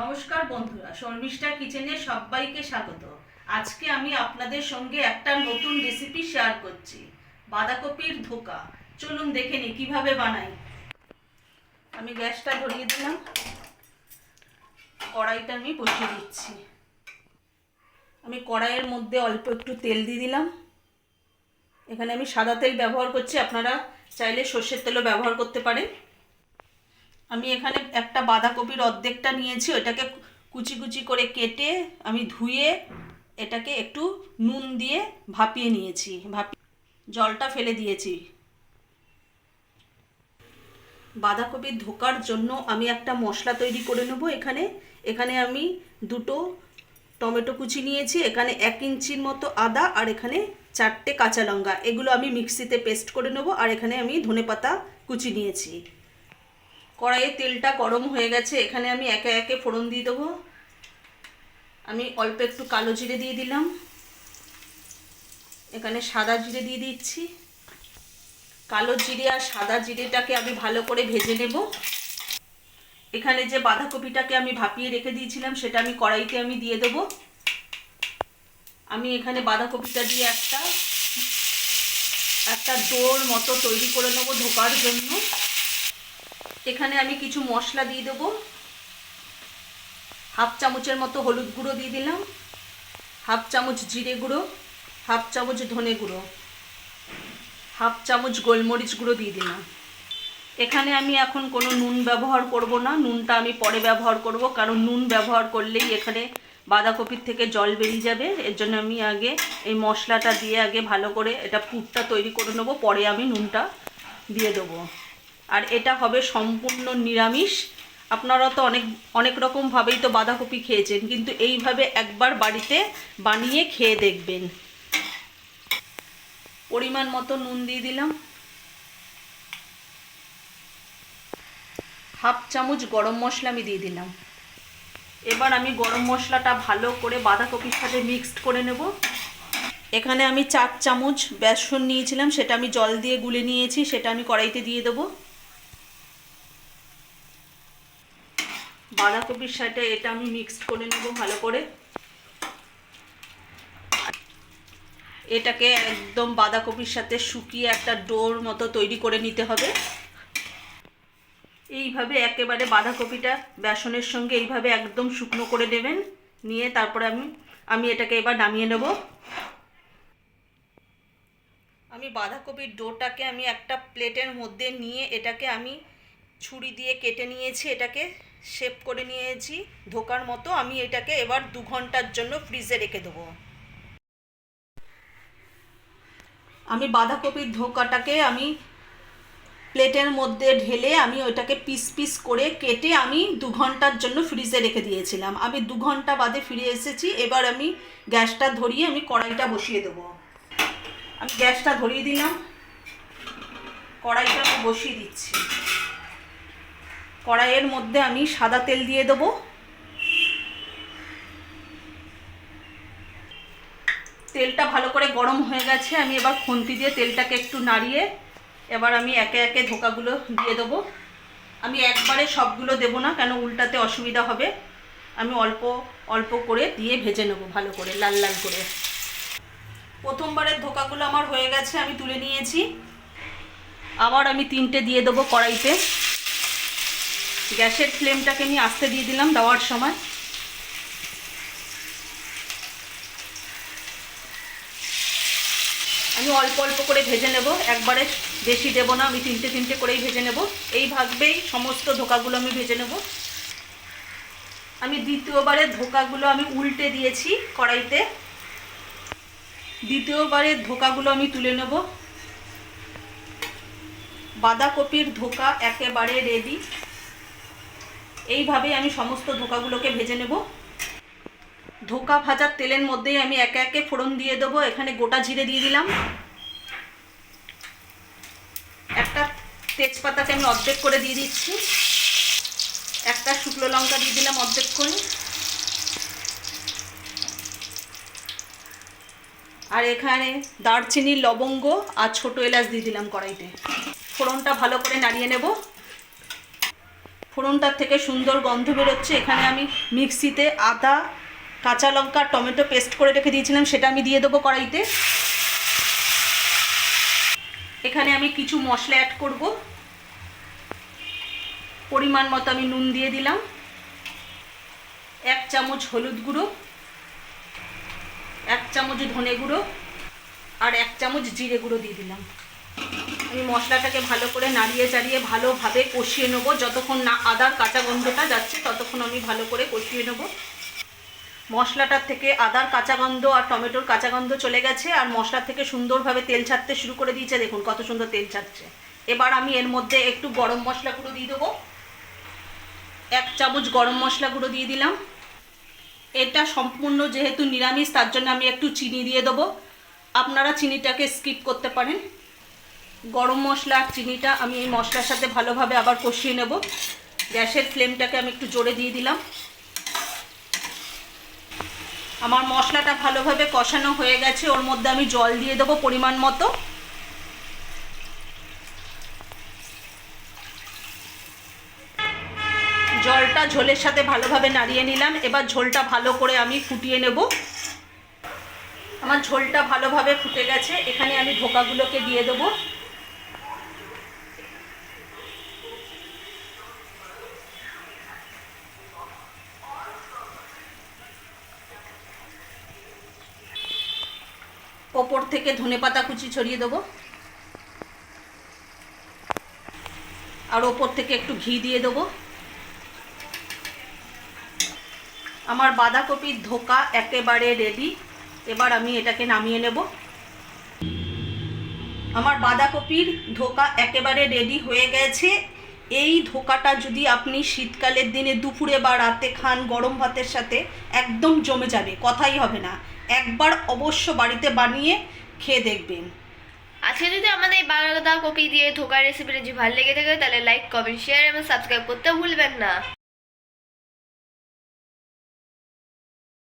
নমস্কার বন্ধুরা, শর্মিষ্ঠা কিচেনে সবাইকে স্বাগত। আজকে আমি আপনাদের সঙ্গে একটা নতুন রেসিপি শেয়ার করছি, বাঁধাকপির ধোকা। চলুন দেখে নিই কীভাবে বানাই। আমি গ্যাসটা ধরিয়ে দিলাম। কড়াইটা আমি বসিয়ে দিচ্ছি। আমি কড়াইয়ের মধ্যে অল্প একটু তেল দিয়ে দিলাম। এখানে আমি সাদা তেল ব্যবহার করছি, আপনারা চাইলে সর্ষের তেলও ব্যবহার করতে পারেন। আমি এখানে একটা বাঁধাকপির অর্ধেকটা নিয়েছি ওটাকে কুচি কুচি করে কেটে আমি ধুয়ে এটাকে একটু নুন দিয়ে ভাপিয়ে নিয়েছি, ভাপি জলটা ফেলে দিয়েছি। বাঁধাকপির ধোকার জন্য আমি একটা মশলা তৈরি করে নেব এখানে। এখানে আমি দুটো টমেটো কুচি নিয়েছি, এখানে এক ইঞ্চির মতো আদা আর এখানে চারটে কাঁচা লঙ্কা। এগুলো আমি মিক্সিতে পেস্ট করে নেব, আর এখানে আমি ধনেপাতা কুচি নিয়েছি। কড়াইয়ে তেলটা গরম হয়ে গেছে, এখানে আমি একে একে ফোড়ন দিয়ে দেবো। আমি অল্প একটু কালো জিরে দিয়ে দিলাম। এখানে সাদা জিরে দিয়ে দিচ্ছি। কালো জিরে আর সাদা জিরেটাকে আমি ভালো করে ভেজে নেব। এখানে যে বাঁধাকপিটাকে আমি ভাপিয়ে রেখে দিয়েছিলাম, সেটা আমি কড়াইতে আমি দিয়ে দেবো। আমি এখানে বাঁধাকপিটা দিয়ে একটা একটা ডোর মতো তৈরি করে নেব ধোকার জন্য। এখানে আমি কিছু মশলা দিয়ে দেবো। হাফ চামচের মতো হলুদ গুঁড়ো দিয়ে দিলাম। হাফ চামচ জিরে গুঁড়ো, হাফ চামচ ধনে গুঁড়ো, হাফ চামচ গোলমরিচ গুঁড়ো দিয়ে দিলাম। এখানে আমি এখন কোনো নুন ব্যবহার করব না। নুনটা আমি পরে ব্যবহার করব, কারণ নুন ব্যবহার করলেই এখানে বাঁধাকপির থেকে জল বেরিয়ে যাবে। এর জন্য আমি আগে এই মশলাটা দিয়ে আগে ভালো করে এটা পুরটা তৈরি করে নেব। পরে আমি নুনটা দিয়ে দেবো। আর এটা হবে সম্পূর্ণ নিরামিষ। আপনারা তো অনেক অনেক রকমভাবেই তো বাঁধাকপি খেয়েছেন, কিন্তু এইভাবে একবার বাড়িতে বানিয়ে খেয়ে দেখবেন। পরিমাণ মতো নুন দিয়ে দিলাম। হাফ চামচ গরম মশলা আমি দিয়ে দিলাম। এবার আমি গরম মশলাটা ভালো করে বাঁধাকপির সাথে মিক্সড করে নেব। এখানে আমি চার চামচ বেসন নিয়েছিলাম, সেটা আমি জল দিয়ে গুলে নিয়েছি, সেটা আমি কড়াইতে দিয়ে দেবো। বাঁধাকপির সাথে এটা আমি মিক্সড করে নেব ভালো করে। এটাকে একদম বাঁধাকপির সাথে শুকিয়ে একটা ডোর মতো তৈরি করে নিতে হবে। এইভাবে একেবারে বাঁধাকপিটা বেসনের সঙ্গে এইভাবে একদম শুকনো করে নেবেন। নিয়ে তারপরে আমি আমি এটাকে এবার নামিয়ে নেব। আমি বাঁধাকপির ডোটাকে আমি একটা প্লেটের মধ্যে নিয়ে এটাকে আমি ছুরি দিয়ে কেটে নিয়েছি এটাকে শেপ করে নিয়েছি। ধোকার মতো আমি এটাকে এবার দু ঘণ্টার জন্য ফ্রিজে রেখে দেবো। আমি বাঁধাকপির ধোকাটাকে আমি প্লেটের মধ্যে ঢেলে আমি ওইটাকে পিস পিস করে কেটে আমি দু ঘণ্টার জন্য ফ্রিজে রেখে দিয়েছিলাম। আমি দু ঘণ্টা বাদে ফিরে এসেছি, এবার আমি গ্যাসটা ধরিয়ে আমি কড়াইটা বসিয়ে দেবো। আমি গ্যাসটা ধরিয়ে দিলাম, কড়াইটা আমি বসিয়ে দিচ্ছি। কড়াইয়ের মধ্যে আমি সাদা তেল দিয়ে দেবো। তেলটা ভালো করে গরম হয়ে গেছে, আমি এবার খুন্তি দিয়ে তেলটাকে একটু নাড়িয়ে এবার আমি একে একে ধোকাগুলো দিয়ে দেবো। আমি একবারে সবগুলো দেবো না, কেন উল্টাতে অসুবিধা হবে। আমি অল্প অল্প করে দিয়ে ভেজে নেব ভালো করে, লাল লাল করে। প্রথমবারের ধোকাগুলো আমার হয়ে গেছে, আমি তুলে নিয়েছি। আবার আমি তিনটে দিয়ে দেবো কড়াইতে। গ্যাসের ফ্লেমটাকে আমি আস্তে দিয়ে দিলাম দেওয়ার সময়। আমি অল্প অল্প করে ভেজে নেব, একবারে বেশি দেব না, আমি তিনটে তিনটে করেই ভেজে নেব। এইভাবেই সমস্ত ধোকাগুলো আমি ভেজে নেব। আমি দ্বিতীয়বারের ধোকাগুলো আমি উল্টে দিয়েছি কড়াইতে। দ্বিতীয়বারের ধোকাগুলো আমি তুলে নেব। বাঁধাকপির ধোকা একেবারে রেডি এইভাবেই আমি সমস্ত ধোকাগুলোকে ভেজে নেব। ধোকা ভাজার তেলের মধ্যেই আমি একে একে ফোড়ন দিয়ে দেবো। এখানে গোটা জিরে দিয়ে দিলাম। একটা তেজপাতাকে আমি অর্ধেক করে দিয়ে দিচ্ছি। একটা শুকনো লঙ্কা দিয়ে দিলাম অর্ধেক করে আর এখানে দারচিনি লবঙ্গ আর ছোটো এলাচ দিয়ে দিলাম কড়াইতে। ফোড়নটা ভালো করে নাড়িয়ে নেব। ফোড়নটার থেকে সুন্দর গন্ধ বেরোচ্ছে। এখানে আমি মিক্সিতে আদা, কাঁচা লঙ্কা, টমেটো পেস্ট করে রেখে দিয়েছিলাম, সেটা আমি দিয়ে দেবো কড়াইতে। এখানে আমি কিছু মশলা অ্যাড করব। পরিমাণ মতো আমি নুন দিয়ে দিলাম। এক চামচ হলুদ গুঁড়ো, এক চামচ ধনে গুঁড়ো, আর এক চামচ জিরে গুঁড়ো দিয়ে দিলাম। মশলাটাকে ভালো করে নাড়িয়ে চাড়িয়ে ভালোভাবে কষিয়ে নেব। যতক্ষণ না আদার কাঁচা গন্ধটা যাচ্ছে, ততক্ষণ আমি ভালো করে কষিয়ে নেব। মশলাটার থেকে আদার কাঁচা গন্ধ আর টমেটোর কাঁচা গন্ধ চলে গেছে, আর মশলা থেকে সুন্দরভাবে তেল ছাড়তে শুরু করে দিয়েছে। দেখুন কত সুন্দর তেল ছাড়ছে। এবার আমি এর মধ্যে একটু গরম মশলা গুঁড়ো দিয়ে দেবো। এক চামচ গরম মশলা গুঁড়ো দিয়ে দিলাম। এটা সম্পূর্ণ যেহেতু নিরামিষ, তার জন্য আমি একটু চিনি দিয়ে দেবো। আপনারা চিনিটাকে স্কিপ করতে পারেন। গরম মশলা আর চিনিটা আমি এই মশলার সাথে ভালোভাবে আবার কষিয়ে নেব। গ্যাসের ফ্লেমটাকে আমি একটু জোরে দিয়ে দিলাম। আমার মশলাটা ভালোভাবে কষানো হয়ে গেছে। ওর মধ্যে আমি জল দিয়ে দেবো পরিমাণ মতো। জলটা ঝোলের সাথে ভালোভাবে নাড়িয়ে নিলাম। এবার ঝোলটা ভালো করে আমি ফুটিয়ে নেব। আমার ঝোলটা ভালোভাবে ফুটে গেছে। এখানে আমি ধোকাগুলোকে দিয়ে দেবো। থেকে ধনেপাতা কুচি ছড়িয়ে দেবো। আর ওপর থেকে একটু ঘি দিয়ে দেবো। আমার বাঁধাকপির ধোকা একেবারে রেডি এবার আমি এটাকে নামিয়ে নেব। আমার বাঁধাকপির ধোকা একেবারে রেডি হয়ে গেছে। এই ধোকাটা যদি আপনি শীতকালের দিনে দুপুরে বা রাতে খান গরম ভাতের সাথে, একদম জমে যাবে, কথাই হবে না। একবার অবশ্য বাড়িতে বানিয়ে খেয়ে দেখবেন। আজকে যদি আমাদের এই বাঁধাকপি দিয়ে ধোকার রেসিপিটা যদি ভালো লেগে থাকে, তাহলে লাইক কমেন্ট শেয়ার এবং সাবস্ক্রাইব করতে ভুলবেন না।